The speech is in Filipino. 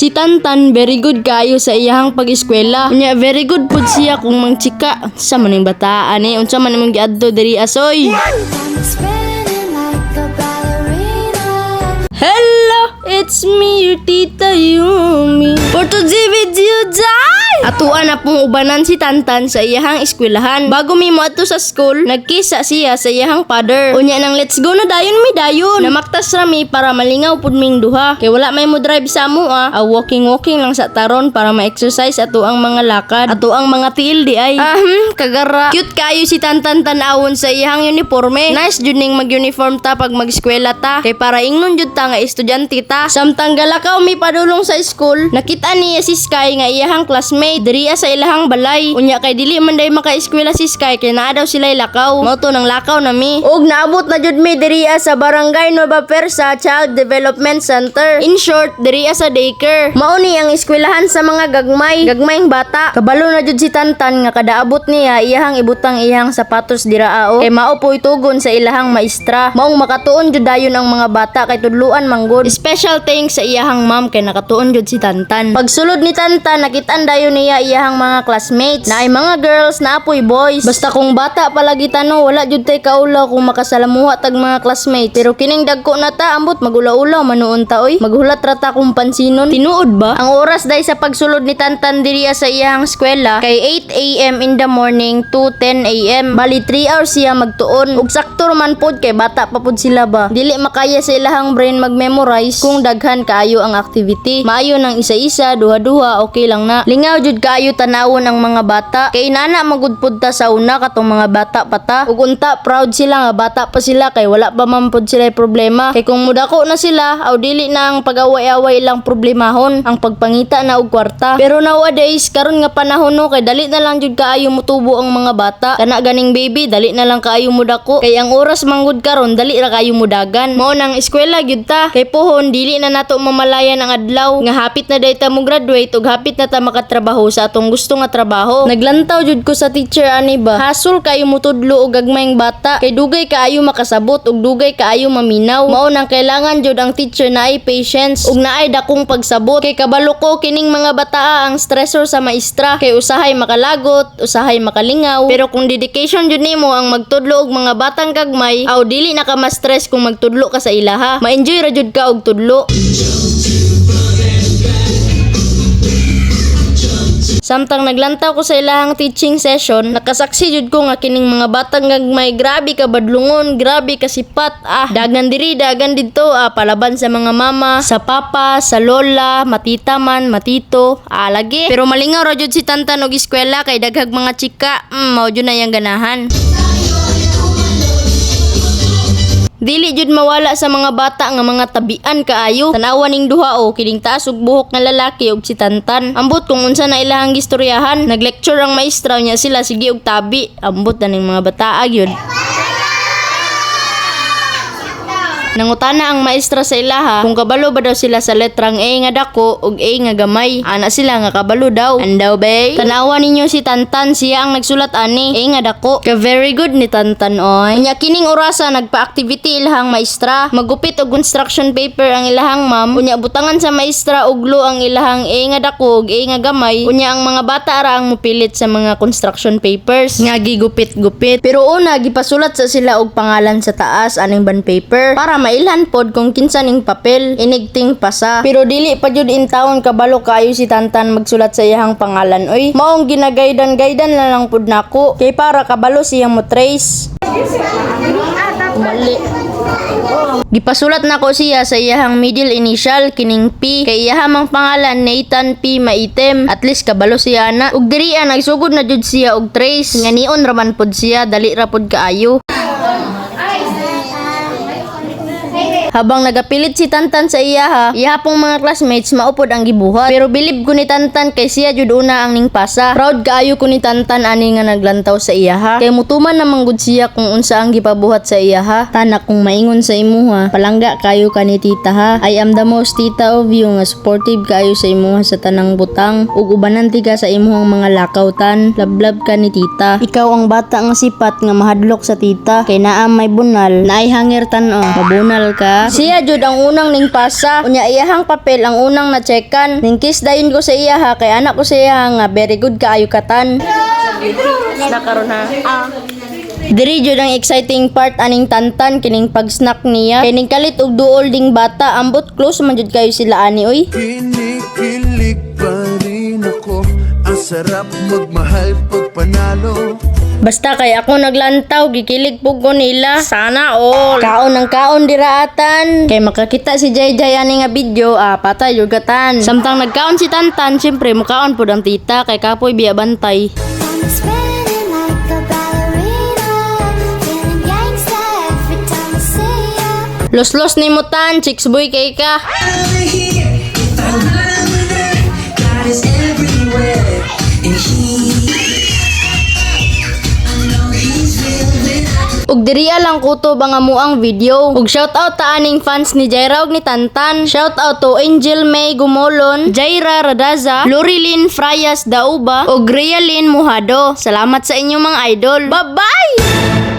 Si Tantan very good kayo sa iyahang pag-eskwela. Unya very good pud siya kung mangchika. Sa maning bataan eh. Unsa man imong giadto diri asoy. Hello, it's me, your tita Jai! Atuan na pong ubanan si Tantan sa iyahang eskwelahan. Bago mi mo ato sa school, nagkisa siya sa iyahang father. Unya nang let's go na dayon mi dayon. Namaktas rami para malingaw pud ming duha. Kay wala may mo drive sa amo ah. A walking walking lang sa taron para ma-exercise ato ang mga lakad. Ato ang mga tiil di ay. Ah, hmm, kagara. Cute kayo si Tantan tanawon sa iyahang uniforme. Nice jud ning mag-uniform ta pag mag-eskwela ta. Kay para ingnon jud ta nga estudyante ta. Samtang galakaw mi padulong sa school, nakita niya si Sky nga iyahang classmate diriya sa ilahang balay. Unya kay dili man day maka-eskwela si Sky kay naa daw sila lakaw. Mao to nang lakaw na mi. Ug naabot na jud mi diriya sa Barangay Nueva Persa Child Development Center. In short, diriya sa daycare. Mao ni ang eskwelahan sa mga gagmay, gagmayng bata. Kabalo na jud si Tantan nga kada abot niya iyahang ibutang iyahang sapatos diraao. Kay mao po itugon sa ilahang maestra. Maong makatuon jud dayon ang mga bata kay tudluan manggod. Special thanks sa iyahang ma'am kay nakatuon jud si Tantan. Pagsulod ni Tantan nakitaan dayon niya iyahang mga classmates na ay mga girls na apoy boys. Basta kung bata palagi tano wala jud tay kaulaw kung makasalamuha tag mga classmates. Pero kining dagko na ta ambot magulaw-ulaw manuon ta oy. Maghulat ra ta kung pansinon. Tinuod ba? Ang oras day sa pagsulod ni Tantan diriya sa iyahang eskwela kay 8 a.m. in the morning to 10 a.m. Bali 3 hours siya magtuon. Ug sakto man pod kay bata pa pod sila ba. Dili makaya sa ilahang brain mag-memorize kung daghan kaayo ang activity. Maayo ng isa-isa, duha-duha, okay lang na. Lingaw jud kaayo tanawon ang mga bata. Kay nana magudpod ta sa una katong mga bata pa ta. Ug unta proud sila nga bata pa sila kay wala pa man pod sila problema. Kay kung mudako na sila, aw dili na ang pag-away-away lang problemahon, ang pagpangita na og kwarta. Pero nowadays karon nga panahon no kay dali na lang jud kaayo mutubo ang mga bata. Kana ganing baby, dali na lang kaayo mudako. Kay ang oras manggod karon dali ra kaayo mudagan. Mao nang eskwela gyud ta. Kay pohon dili na nato mamalayan ang adlaw nga hapit na dayta mo graduate ug hapit na ta makatrabaho sa atong gusto nga trabaho. Naglantaw jud ko sa teacher ani ba. Hasol kayo mutudlo og gagmayng bata kay dugay kaayo makasabot ug dugay kaayo maminaw. Mao nang kailangan jud ang teacher na ay patience ug naay dakong pagsabot kay kabalo ko kining mga bataa ang stressor sa maestra kay usahay makalagot, usahay makalingaw. Pero kung dedication jud nimo ang magtudlo og mga batang gagmay, aw dili na ka ma-stress kung magtudlo ka sa ilaha. Ma-enjoy ra jud ka og tudlo. Samtang naglantaw ko sa ilahang teaching session, nakasaksi jud ko nga kining mga batang gagmay grabe ka badlungon, grabe ka sipat. Ah, dagan diri, dagan dito, ah, palaban sa mga mama, sa papa, sa lola, matita man, matito, ah, lagi. Pero malingaw ra jud si Tantan og eskwela kay daghag mga chika, mm, mao jud na yang ganahan. Dili jud mawala sa mga bata nga mga tabian kaayo. Tanawan ning duha o kining taas ug buhok nga lalaki ug si Tantan. Ambot kung unsa na ilahang gistoryahan, naglecture ang maestra niya sila sige og tabi. Ambot na ning mga bataa gyud. Nangutana ang maestra sa ilaha kung kabalo ba daw sila sa letrang A nga dako ug A nga gamay. Ana sila nga kabalo daw. Andaw bay. Tanawa ninyo si Tantan siya ang nagsulat ani A nga dako. Ka very good ni Tantan oy. Nya kining orasa nagpa-activity ilahang maestra. Magupit og construction paper ang ilahang ma'am. Unya butangan sa maestra uglo ang ilahang A nga dako ug A nga gamay. Unya ang mga bata ra ang mupilit sa mga construction papers nga gigupit-gupit. Pero una gipasulat sa sila og pangalan sa taas aning band paper para mailhan pod kung kinsa ning papel inigting pasa. Pero dili pa jud in taon kabalo kayo si Tantan magsulat sa iyang pangalan oy. Maong ginagaydan-gaydan na lang pod nako kay para kabalo siyang mo trace. Mali. Gipasulat nako siya sa iyahang middle initial kining P kay iyahamang pangalan Nathan P Maitem at least kabalo siya na ug diri ah, nagsugod na jud siya og trace nga nion raman pod siya dali ra pod kaayo Habang nagapilit si Tantan sa iyaha, ihapong mga classmates maupod ang gibuhat. Pero bilib ko ni Tantan kay siya jud una ang ning pasa. Proud kaayo ko ni Tantan ani nga naglantaw sa iyaha. Kay mutuman naman gud siya kung unsa ang gipabuhat sa iyaha. Tanak kung maingon sa imuha, palangga kayo ka ni tita ha. I am the most tita of you nga supportive kayo sa imuha sa tanang butang. Ug ubanan ti ka sa imuhang mga lakawtan. Lablab ka ni tita. Ikaw ang bata nga sipat nga mahadlok sa tita. Kay naa may bunal, naay hangir tan-o. Mabunal ka. Siya. Siya jud ang unang ning pasa. Unya iyahang papel ang unang na checkan. Ning kiss dayon ko sa iya ha kay anak ko sa iya nga very good kaayo katan. Nakaroon ha. Diri jud ang exciting part aning tantan kining pag-snack niya. Kining kalit og duol ding bata ambot close man jud kayo sila ani oy. Kinikilig pa rin ako Ang sarap magmahal pag panalo Basta kay ako naglantaw, gikilig pug ko nila. Sana all. Kaon ng kaon diraatan. Kay makakita si Jay Jay ani nga video, ah, patay yugatan. Samtang nagkaon si Tantan, syempre mukaon pud ang tita kay kapoy biya bantay. Los-los ni mutan, chicks boy kay ka. Diriya lang kuto ba nga mo ang video. Ug shout out ta aning fans ni Jaira ug ni Tantan. Shout out to Angel May Gumolon, Jaira Radaza, Lorilyn Frayas Dauba ug Realin Muhado. Salamat sa inyong mga idol. Bye-bye!